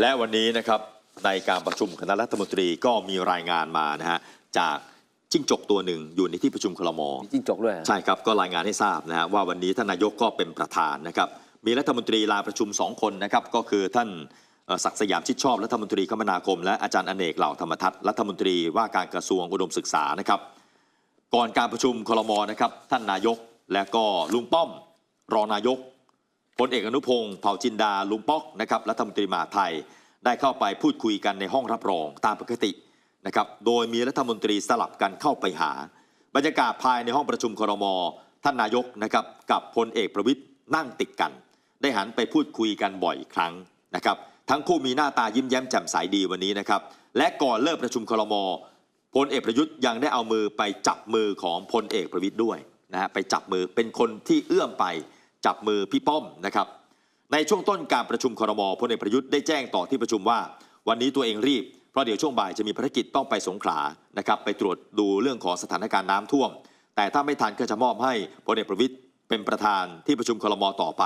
และวันนี้นะครับในการประชุมคณะรัฐมนตรีก็มีรายงานมานะฮะจากจิ้งจกตัวหนึ่งอยู่ในที่ประชุมคลมมีจิ้งจกด้วยฮะใช่ครับ ก็รายงานให้ทราบนะฮะว่าวันนี้ท่านนายกก็เป็นประธานนะครับ มีรัฐมนตรีลาประชุม 2 คนนะครับ ก็คือท่านเอ่อศักดิ์สยามชิดชอบรัฐมนตรีคมนาคม และอาจารย์อเนกเหล่าธรรมทัศน์รัฐมนตรีว่าการกระทรวงอุดมศึกษานะครับ ก่อนการประชุมคลมนะครับ ท่านนายกและก็ลุงป้อม รองนายกพ ลเอกอนุพงศ์เผ่าจินดาลุงป๊อกนะครับรัฐมนตรีมหาไทยได้เข้าไปพูดคุยกันในห้องรับรองตามปกตินะครับโดยมีรัฐมนตรีสลับกันเข้าไปหา บรรยากาศภายในห้องประชุมครม ท่านนายกนะครับกับพลเอกประวิทย์นั่งติดกัน ได้หันไปพูดคุยกันบ่อยครั้งนะครับทั้งคู่มีหน้าตายิ้มแย้มแจ่มใสดีวันนี้นะครับและก่อนเลิกประชุมครมพลเอกประยุทธ์ยังได้เอามือไปจับมือของพลเอกประวิทย์ด้วยนะฮะไปจับมือเป็นคนที่เอื้อมไป จับมือพี่ป้อมนะครับ ในช่วงต้นการประชุมครมพลเอกประยุทธ์ได้แจ้งต่อที่ประชุมว่า วันนี้ตัวเองรีบ เพราะเดี๋ยวช่วงบ่ายจะมีภารกิจต้องไปสงขลานะครับไปตรวจดูเรื่องของสถานการณ์น้ำท่วม แต่ถ้าไม่ทันก็จะมอบให้พลเอกประวิทย์เป็นประธานที่ประชุมครมต่อไป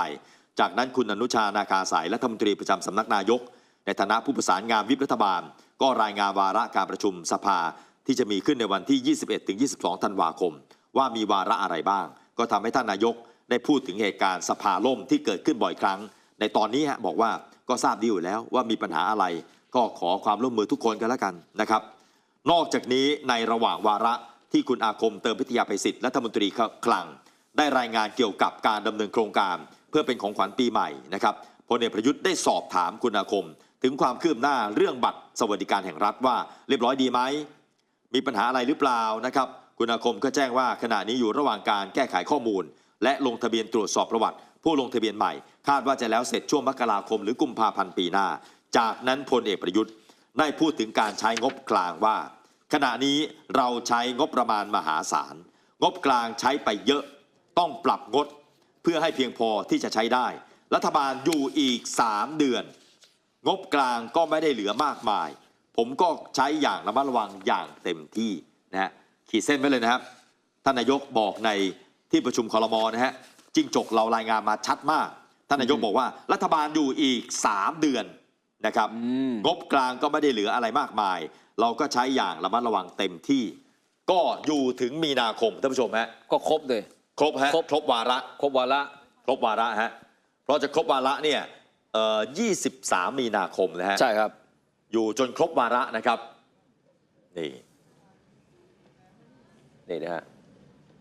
จากนั้นคุณอนุชานาคาสายรัฐมนตรีประจำสำนักนายก ในฐานะผู้ประสานงานวิปรัฐบาล ก็รายงานวาระการประชุมสภาที่จะมีขึ้นในวันที่ 21-22 ธันวาคม ว่ามีวาระอะไรบ้าง ก็ทำให้ท่านนายก ได้พูดถึงเหตุการณ์สภาล่มที่เกิดขึ้นบ่อยครั้ง ในตอนนี้ฮะบอกว่าก็ทราบดีอยู่แล้วว่ามีปัญหาอะไร ก็ขอความร่วมมือทุกคนกันแล้วกันนะครับ นอกจากนี้ในระหว่างวาระที่คุณอาคมเติมพิทยาภัยศิษย์รัฐมนตรีคลัง ได้รายงานเกี่ยวกับการดำเนินโครงการ เพื่อเป็นของขวัญปีใหม่นะครับพลเอกประยุทธ์ได้สอบถามคุณอาคม ถึงความคืบหน้าเรื่องบัตรสวัสดิการแห่งรัฐว่า เรียบร้อยดีไหมมีปัญหาอะไรหรือเปล่านะครับ คุณอาคมก็แจ้งว่าขณะนี้อยู่ระหว่างการแก้ไขข้อมูล และลงทะเบียนตรวจสอบประวัติ ผู้ลงทะเบียนใหม่ คาดว่าจะแล้วเสร็จช่วงมกราคมหรือกุมภาพันธ์ปีหน้า จากนั้นพลเอกประยุทธ์ได้พูดถึงการใช้งบกลางว่า ขณะนี้เราใช้งบประมาณมหาศาล งบกลางใช้ไปเยอะ ต้องปรับงดเพื่อให้เพียงพอที่จะใช้ได้ รัฐบาลอยู่อีก 3 เดือน งบกลางก็ไม่ได้เหลือมากมาย ผมก็ใช้อย่างระมัดระวังอย่างเต็มที่นะฮะขีดเส้นไว้เลยนะครับท่านนายกบอกใน ที่ประชุมคอรมอนะฮะจิ้งจกเรารายงานมาชัดมาก ท่านนายกบอกว่า รัฐบาลอยู่อีก 3 เดือนนะครับอืมงบกลางก็ไม่ได้เหลืออะไรมากมาย เราก็ใช้อย่างระมัดระวังเต็มที่ ก็อยู่ถึงมีนาคมท่านผู้ชมฮะก็ครบเลย ครบฮะครบครบวาระ ครบวาระครบวาระฮะเพราะจะครบวาระเนี่ยเอ่อ23มีนาคมนะฮะใช่ครับ อยู่จนครบวาระนะครับ นี่ นี่นะฮะ